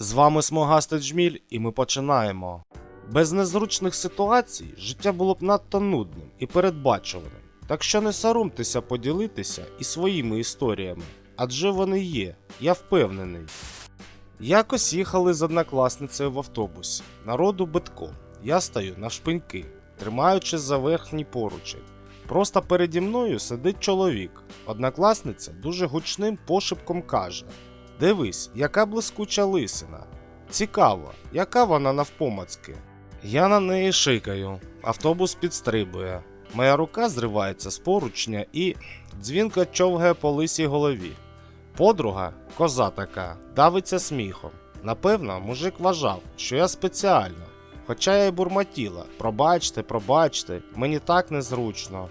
З вами Смогастий Джміль, і ми починаємо. Без незручних ситуацій життя було б надто нудним і передбачуваним. Так що не соромтеся поділитися і своїми історіями, адже вони є, я впевнений. Якось їхали з однокласницею в автобусі. Народу битком. Я стою навшпиньки, тримаючись за верхній поручень. Просто переді мною сидить чоловік. Однокласниця дуже гучним пошепком каже: Дивись, яка блискуча лисина. Цікаво, яка вона навпомацки. Я на неї шикаю, автобус підстрибує. Моя рука зривається з поручня і дзвінко човгає по лисій голові. Подруга, коза така, давиться сміхом. Напевно, мужик вважав, що я спеціально. Хоча я й бурмотіла. Пробачте, пробачте, мені так незручно.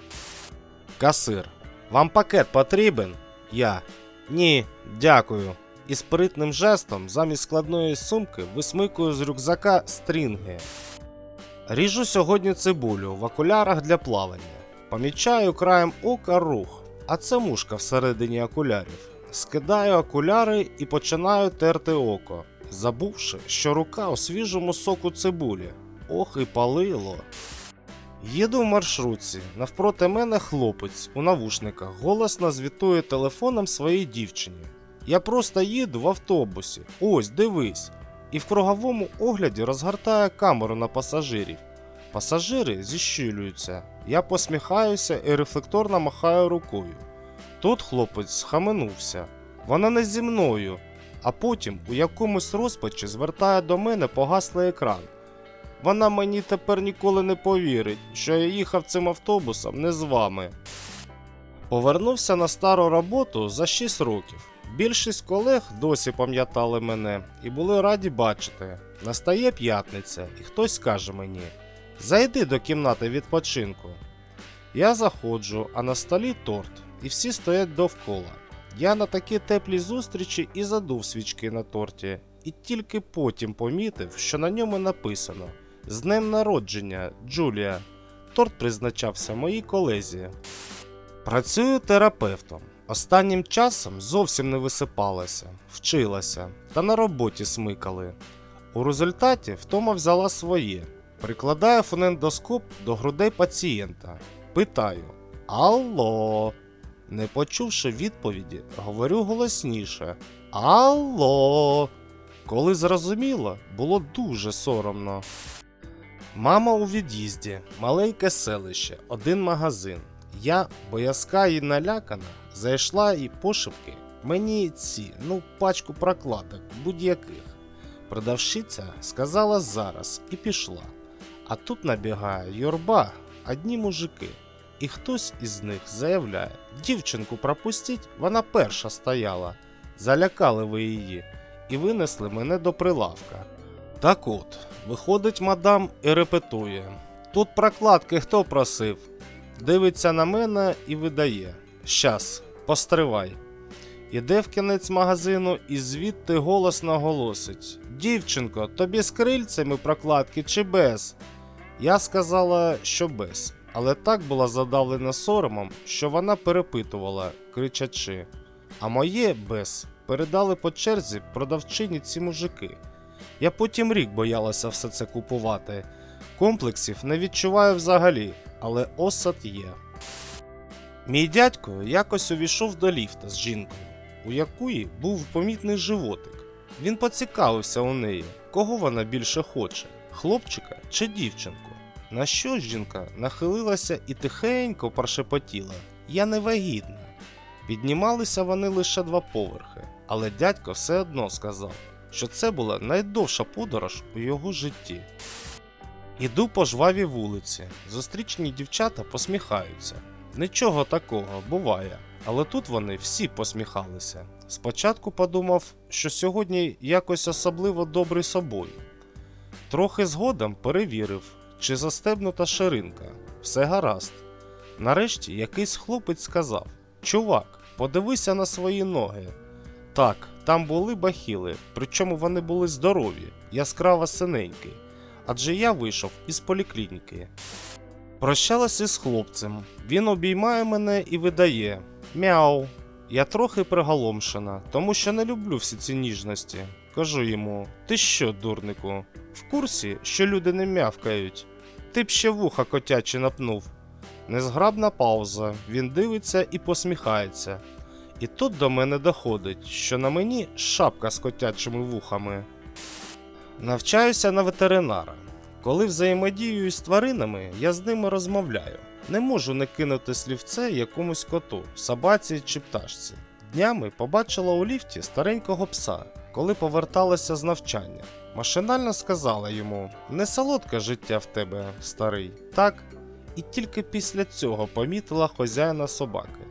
Касир, вам пакет потрібен? Я. Ні, дякую. І спритним жестом замість складної сумки висмикую з рюкзака стрінги. Ріжу сьогодні цибулю в окулярах для плавання. Помічаю краєм ока рух, а це мушка всередині окулярів. Скидаю окуляри і починаю терти око, забувши, що рука у свіжому соку цибулі. Ох і палило. Їду в маршрутці. Навпроти мене хлопець у навушниках голосно звітує телефоном своїй дівчині. Я просто їду в автобусі. Ось, дивись. І в круговому огляді розгортає камеру на пасажирів. Пасажири зіщулюються. Я посміхаюся і рефлекторно махаю рукою. Тут хлопець схаменувся. Вона не зі мною, а потім у якомусь розпачі звертає до мене погаслий екран. Вона мені тепер ніколи не повірить, що я їхав цим автобусом не з вами. Повернувся на стару роботу за 6 років. Більшість колег досі пам'ятали мене і були раді бачити. Настає п'ятниця, і хтось каже мені: Зайди до кімнати відпочинку. Я заходжу, а на столі торт, і всі стоять довкола. Я на такі теплі зустрічі і задув свічки на торті, і тільки потім помітив, що на ньому написано З днем народження, Джулія. Торт призначався моїй колезі. Працюю терапевтом. Останнім часом зовсім не висипалася, вчилася та на роботі смикали. У результаті втома взяла своє. Прикладаю фонендоскоп до грудей пацієнта. Питаю: Алло. Не почувши відповіді, говорю голосніше: Алло. Коли зрозуміло, було дуже соромно. Мама у від'їзді, маленьке селище, один магазин. Я, боязка і налякана, зайшла і пошепки. Мені ці, ну, пачку прокладок, будь-яких. Продавщиця сказала зараз і пішла. А тут набігає юрба, одні мужики. І хтось із них заявляє: дівчинку пропустіть, вона перша стояла. Залякали ви її і винесли мене до прилавка. Так от, виходить мадам і репетує. Тут прокладки хто просив? Дивиться на мене і видає. Щас, постривай. Іде в кінець магазину і звідти голосно голосить: Дівчинко, тобі з крильцями прокладки чи без? Я сказала, що без, але так була задавлена соромом, що вона перепитувала, кричачи. А моє без передали по черзі продавчині ці мужики. Я потім рік боялася все це купувати. Комплексів не відчуваю взагалі, але осад є. Мій дядько якось увійшов до ліфта з жінкою, у якої був помітний животик. Він поцікавився у неї, кого вона більше хоче хлопчика чи дівчинку. На що жінка нахилилася і тихенько прошепотіла: Я не вагітна. Піднімалися вони лише два поверхи, але дядько все одно сказав, що це була найдовша подорож у його житті. Іду по жвавій вулиці. Зустрічні дівчата посміхаються. Нічого такого буває, але тут вони всі посміхалися. Спочатку подумав, що сьогодні якось особливо добрий собою. Трохи згодом перевірив, чи застебнута ширинка. Все гаразд. Нарешті якийсь хлопець сказав: Чувак, подивися на свої ноги. Так, там були бахіли, причому вони були здорові, яскраво синенькі адже я вийшов із поліклініки. Прощалася з хлопцем. Він обіймає мене і видає Мяу. Я трохи приголомшена, тому що не люблю всі ці ніжності. кажу йому: Ти що, дурнику? В курсі, що люди не мявкають. Ти б ще вуха котячі напнув. Незграбна пауза, він дивиться і посміхається. І тут до мене доходить, що на мені шапка з котячими вухами. Навчаюся на ветеринара. Коли взаємодію з тваринами, я з ними розмовляю. Не можу не кинути слівце якомусь коту, собаці чи пташці. Днями побачила у ліфті старенького пса, коли поверталася з навчання. Машинально сказала йому: не солодке життя в тебе, старий, так? І тільки після цього помітила хозяїна собаки,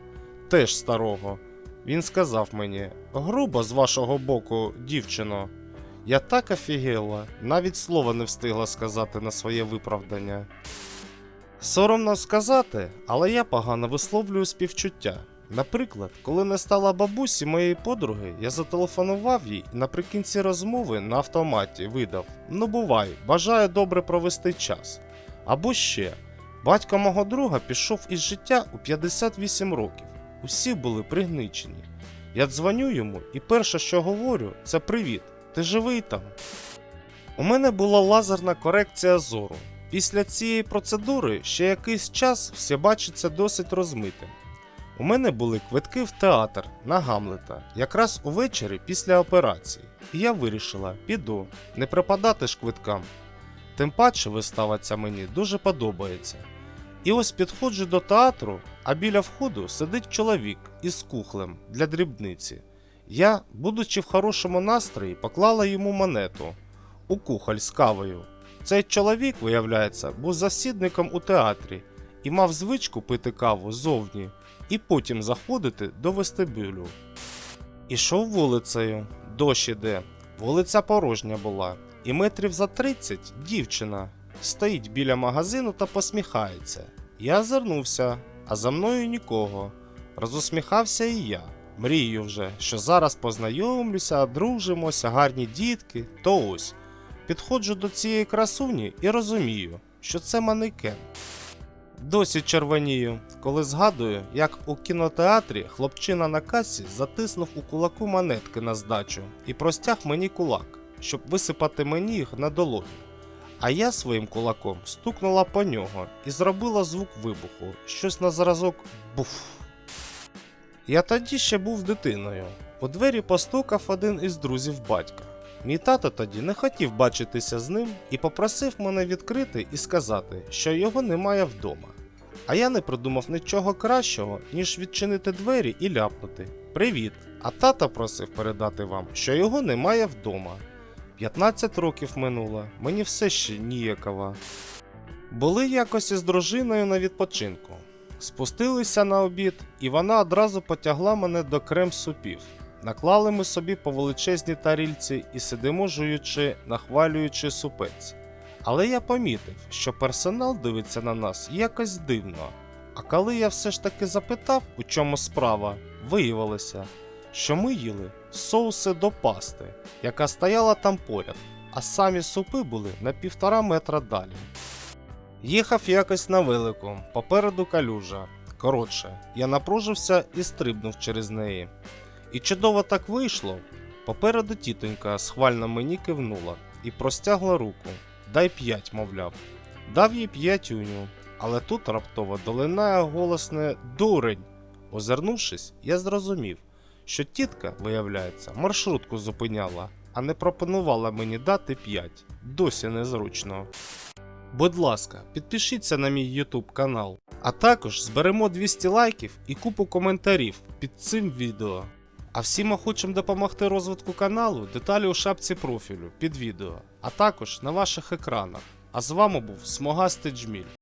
теж старого. Він сказав мені: грубо з вашого боку, дівчино. Я так офігела, навіть слова не встигла сказати на своє виправдання. Соромно сказати, але я погано висловлюю співчуття. Наприклад, коли не стала бабусі моєї подруги, я зателефонував їй і наприкінці розмови на автоматі видав: Ну бувай, бажаю добре провести час. Або ще, батько мого друга пішов із життя у 58 років. Усі були пригничені. Я дзвоню йому, і перше, що говорю, це привіт. Ти живий там? У мене була лазерна корекція зору. Після цієї процедури ще якийсь час все бачиться досить розмитим. У мене були квитки в театр на Гамлета, якраз увечері після операції. І я вирішила, піду, не припадати ж квиткам. Тим паче вистава ця мені дуже подобається. І ось підходжу до театру, а біля входу сидить чоловік із кухлем для дрібниці. Я, будучи в хорошому настрої, поклала йому монету у кухоль з кавою. Цей чоловік, виявляється, був засідником у театрі і мав звичку пити каву ззовні і потім заходити до вестибюлю. Ішов вулицею, дощ іде, вулиця порожня була, і метрів за 30 дівчина стоїть біля магазину та посміхається. Я озирнувся, а за мною нікого. Розусміхався і я. Мрію вже, що зараз познайомлюся, одружимося, гарні дітки, то ось. Підходжу до цієї красуні і розумію, що це манекен. Досі червонію, коли згадую, як у кінотеатрі хлопчина на касі затиснув у кулаку монетки на здачу і простяг мені кулак, щоб висипати мені їх на долоні. А я своїм кулаком стукнула по нього і зробила звук вибуху, щось на зразок буф. Я тоді ще був дитиною. У двері постукав один із друзів батька. Мій тато тоді не хотів бачитися з ним і попросив мене відкрити і сказати, що його немає вдома. А я не придумав нічого кращого, ніж відчинити двері і ляпнути Привіт! А тата просив передати вам, що його немає вдома. 15 років минуло, мені все ще ніяково. Були якось із дружиною на відпочинку. Спустилися на обід, і вона одразу потягла мене до крем-супів. Наклали ми собі по величезній тарільці і сидимо жуючи, нахвалюючи супець. Але я помітив, що персонал дивиться на нас якось дивно. А коли я все ж таки запитав, у чому справа, виявилося, що ми їли соуси до пасти, яка стояла там поряд, а самі супи були на півтора метра далі. Їхав якось на велику, попереду калюжа. Коротше, я напружився і стрибнув через неї. І чудово так вийшло. Попереду тітонька схвально мені кивнула і простягла руку. Дай п'ять, мовляв. Дав їй п'ятюню, але тут раптово долинає голосне дурень. Озирнувшись, я зрозумів, що тітка, виявляється, маршрутку зупиняла, а не пропонувала мені дати п'ять. Досі незручно. Будь ласка, підпишіться на мій YouTube канал, а також зберемо 200 лайків і купу коментарів під цим відео. А всім охочим допомогти розвитку каналу, деталі у шапці профілю під відео, а також на ваших екранах. А з вами був Смогастий Джміль.